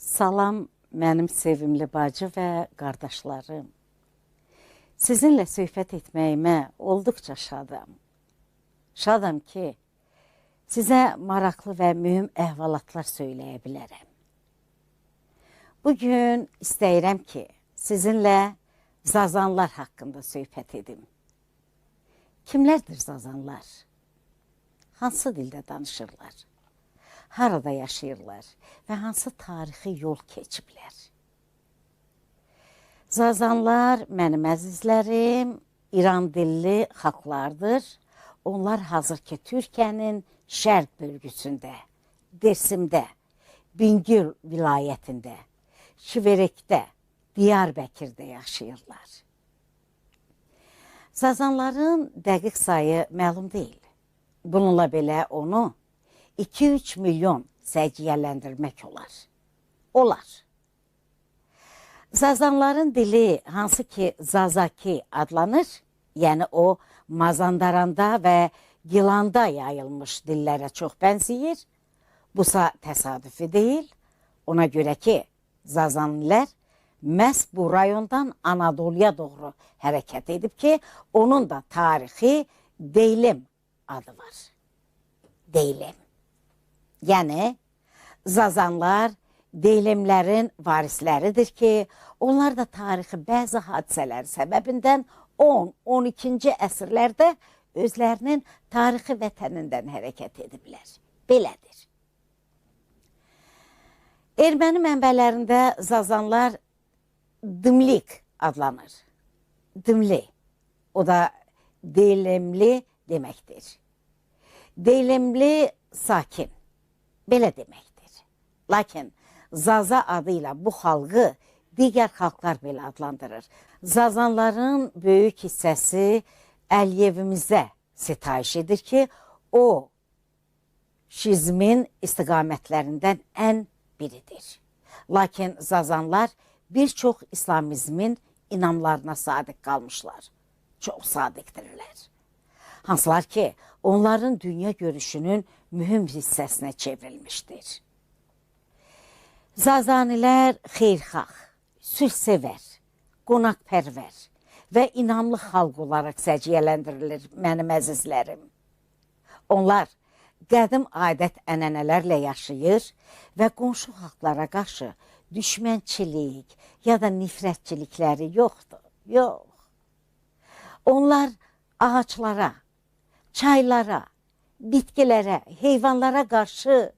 Salam mənim sevimli bacı və qardaşlarım. Sizinlə söhbət etməyimə olduqca şadam. Şadam ki, sizə maraqlı və mühüm əhvalatlar söyləyə bilərəm. Bu ki, sizinlə zazanlar haqqında söhbət edim. Kimlərdir zazanlar? Hansı dildə danışırlar? Harada yaşayırlar və hansı tarixi yol keçiblər? Zazanlar mənim əzizlərim, İran dilli xalqlardır. Onlar hazırki Türkiyənin şərq bölgüsündə, Dersimdə, Bingöl vilayətində, Şiverekdə, Diyarbəkirdə yaşayırlar. Sazanların dəqiq sayı məlum deyil. Bununla belə onu 2-3 milyon səciyyələndirmək olar. Olar. Zazanların dili hansı ki Zazaki adlanır, yəni o Mazandaranda və Gilanda yayılmış dillərə çox bənzəyir. Busa təsadüfi deyil. Ona görə ki, Zazanilər məhz bu rayondan Anadoluya doğru hərəkət edib ki, onun da tarixi Deylim adı var. Deylim. Yəni Zazanlar Deylimlərin varisləridir ki, onlar da tarixi bəzi hadisələr səbəbindən 10-12-ci əsrlərdə özlərinin tarixi vətənindən hərəkət ediblər. Belədir. Erməni mənbələrində Zazanlar Dımlik adlanır. Dımli. O da deylemli deməkdir. Deylemli sakin. Belə deməkdir. Lakin Zaza adıyla bu xalqı digər xalqlar belə adlandırır. Zazanların böyük hissəsi Əliyevimizə sitayiş edir ki, o şizmin istiqamətlərindən ən biridir. Lakin Zazanlar bir çox İslamizmin inamlarına sadiq qalmışlar. Çox sadiqdirlər. Hansılar ki, onların dünya görüşünün mühüm hissəsinə çevrilmişdir. Zazanilər xeyrxax, sülhsevər, qonaqpərvər və inamlı xalq olaraq səciyyələndirilir mənim əzizlərim. Onlar qədim adət-ənənələrlə yaşayır və qonşu xalqlara qarşı düşmənçilik ya da nifrətçilikləri yoxdur. Yox. Onlar ağaclara, çaylara, bitkilərə, heyvanlara qarşı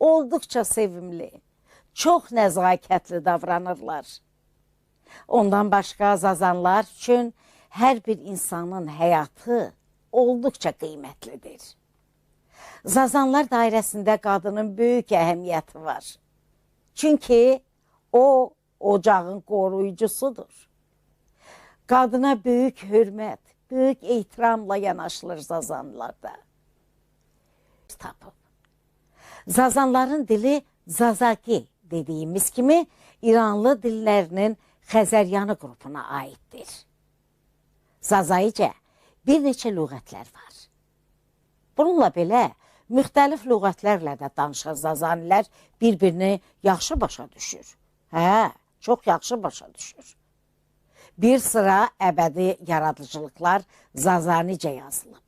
olduqca sevimli, çox nəzakətli davranırlar. Ondan başqa zazanlar üçün hər bir insanın həyatı olduqca qiymətlidir. Zazanlar dairəsində qadının böyük əhəmiyyəti var. Çünki o ocağın qoruyucusudur. Qadına böyük hörmət, böyük ehtiramla yanaşılır zazanlarda. Tapıb. Zazanların dili Zazaki dediyimiz kimi İranlı dillərinin Xəzəryanı qrupuna aiddir. Zazaicə bir neçə lüğətlər var. Bununla belə müxtəlif lüğətlərlə də danışan zazanilər bir-birini yaxşı başa düşür. Hə, çox yaxşı başa düşür. Bir sıra əbədi yaradıcılıqlar Zazanicə yazılıb.